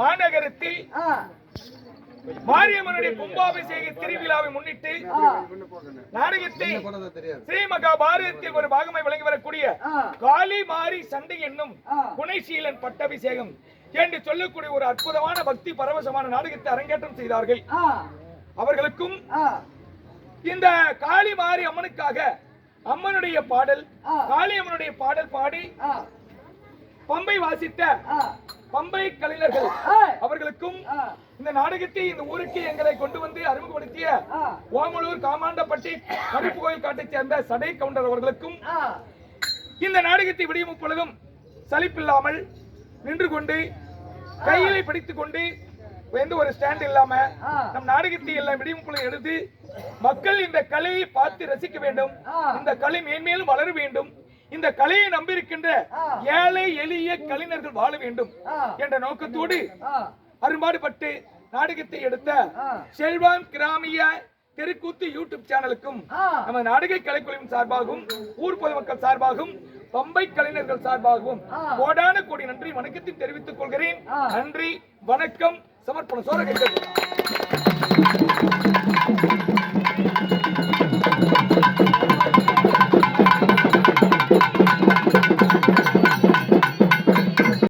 மாநகரத்தில் ஆ, மாரியம்மனுடைய கும்பாபிஷேக திருவிழாவை முன்னிட்டு நாடகத்தை ஸ்ரீ மகா பாரதத்தில் ஒரு பாகமாய் விளங்கி வரக்கூடிய காளி மாரி சண்டை என்னும் ஆ. குணைசீலன் பட்டாபிஷேகம் என்று சொல்லக்கூடிய ஒரு அற்புதமான பக்தி பரவசமான நாடகத்தை அரங்கேற்றம் செய்தார்கள். அவர்களுக்கும் இந்த காளி மாரி அம்மனுக்காக அம்மனுடைய பாடல். காளி அம்மனுடைய பாடல் பாடி பம்பை வாசித்த பம்பை கலைஞர்கள் அவர்களுக்கும் இந்த நாடகத்தை இந்த ஊருக்கு எங்களை கொண்டு வந்து அறிமுகப்படுத்திய ஓமலூர் காமாண்டப்பட்டி கருப்பு கோயில் காட்டைச் சேர்ந்த சடை கவுண்டர் அவர்களுக்கும் இந்த நாடகத்தை விடியும் பொழுதும் சலிப்பில்லாமல் நின்று கொண்டு கையிலே பிடித்துக் கொண்டு எந்த ஒரு ஸ்டாண்ட் இல்லாம. நம் நாடகத்தை எல்லாம் பொழுது எடுத்து மக்கள் இந்த கலையை பார்த்து ரசிக்க வேண்டும். இந்த கலை மேன்மேலும் வளர வேண்டும். இந்த கலையை நம்பியிருக்கின்ற. ஏழை எளிய கலைஞர்கள் வாழ வேண்டும். என்ற நோக்கத்தோடு ஆ, அரும்பாடுபட்டு நாடகத்தை எடுத்த ஆ. செல்வம் கிராமிய தெருக்கூத்து யூடியூப் சேனலுக்கும். நம்ம நாடக கலைக்குழுவின் சார்பாகவும் ஊர் பொதுமக்கள் சார்பாகவும் பம்பை கலைஞர்கள் சார்பாகவும். கோடான கோடி நன்றி வணக்கத்தை தெரிவித்துக் கொள்கிறேன். நன்றி வணக்கம் சமர்ப்பணம் கைத்தட்டு.